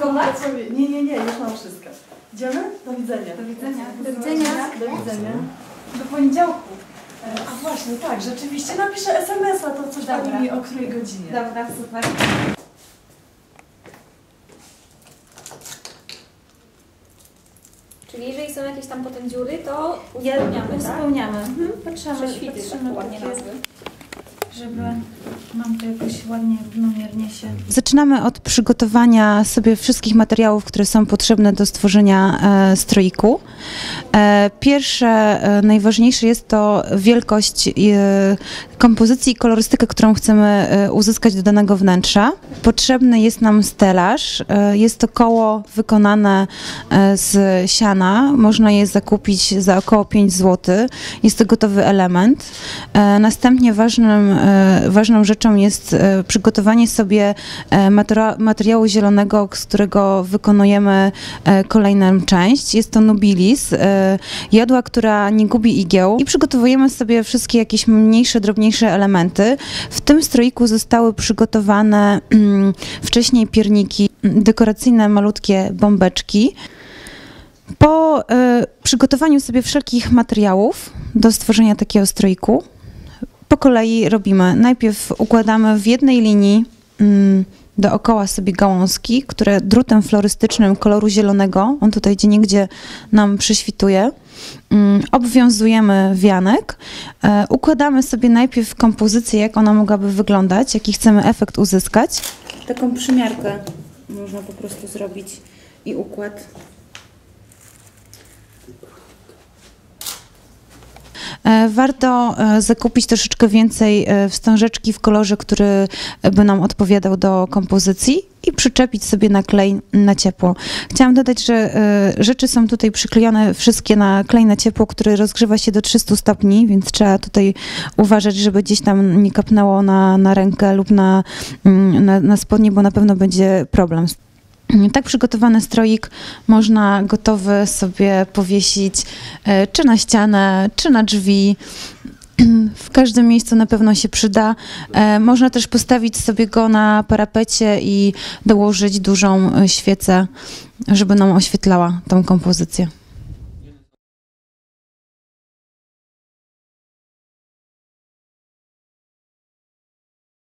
Pakować? Nie, nie, nie, już mam wszystko. Idziemy? Do widzenia. Do widzenia. Do widzenia. Do widzenia. Do poniedziałku. E, A właśnie, tak, rzeczywiście napiszę SMS-a, to coś Dobra. pani mi o której godzinie. Dobra, super. Czyli jeżeli są jakieś tam potem dziury, to uzupełniamy, tak? Uzupełniamy. Mhm. Patrzymy, Prześwity, tak patrzymy ładnie nazwy. Żeby nam to jakoś ładnie, równomiernie się... Zaczynamy od przygotowania sobie wszystkich materiałów, które są potrzebne do stworzenia e, stroiku. E, pierwsze, e, najważniejsze jest to wielkość e, kompozycji i kolorystykę, którą chcemy e, uzyskać do danego wnętrza. Potrzebny jest nam stelaż. E, jest to koło wykonane z siana. Można je zakupić za około 5 zł. Jest to gotowy element. Następnie ważnym, ważną rzeczą jest e, przygotowanie sobie e, materia- materiału zielonego, z którego wykonujemy e, kolejną część. Jest to nubilis, e, jodła, która nie gubi igieł i przygotowujemy sobie wszystkie jakieś mniejsze, drobniejsze elementy. W tym stroiku zostały przygotowane mm, wcześniej pierniki, mm, dekoracyjne malutkie bombeczki. Po e, przygotowaniu sobie wszelkich materiałów do stworzenia takiego stroiku, po kolei robimy. Najpierw układamy w jednej linii mm, dookoła sobie gałązki, które drutem florystycznym koloru zielonego, on tutaj gdzie niegdzie nam przyśwituje, mm, obwiązujemy wianek, e, układamy sobie najpierw kompozycję, jak ona mogłaby wyglądać, jaki chcemy efekt uzyskać. Taką przymiarkę można po prostu zrobić i układ. E, Warto e, zakupić troszeczkę więcej e, wstążeczki w kolorze, który by nam odpowiadał do kompozycji i przyczepić sobie na klej na ciepło. Chciałam dodać, że rzeczy są tutaj przyklejone wszystkie na klej na ciepło, który rozgrzewa się do 300 stopni, więc trzeba tutaj uważać, żeby gdzieś tam nie kapnęło na, na rękę lub na, mm, na, na spodnie, bo na pewno będzie problem. Tak przygotowany stroik można gotowy sobie powiesić e, czy na ścianę, czy na drzwi. W każdym miejscu na pewno się przyda. E, Można też postawić sobie go na parapecie i dołożyć dużą e, świecę, żeby nam oświetlała tą kompozycję.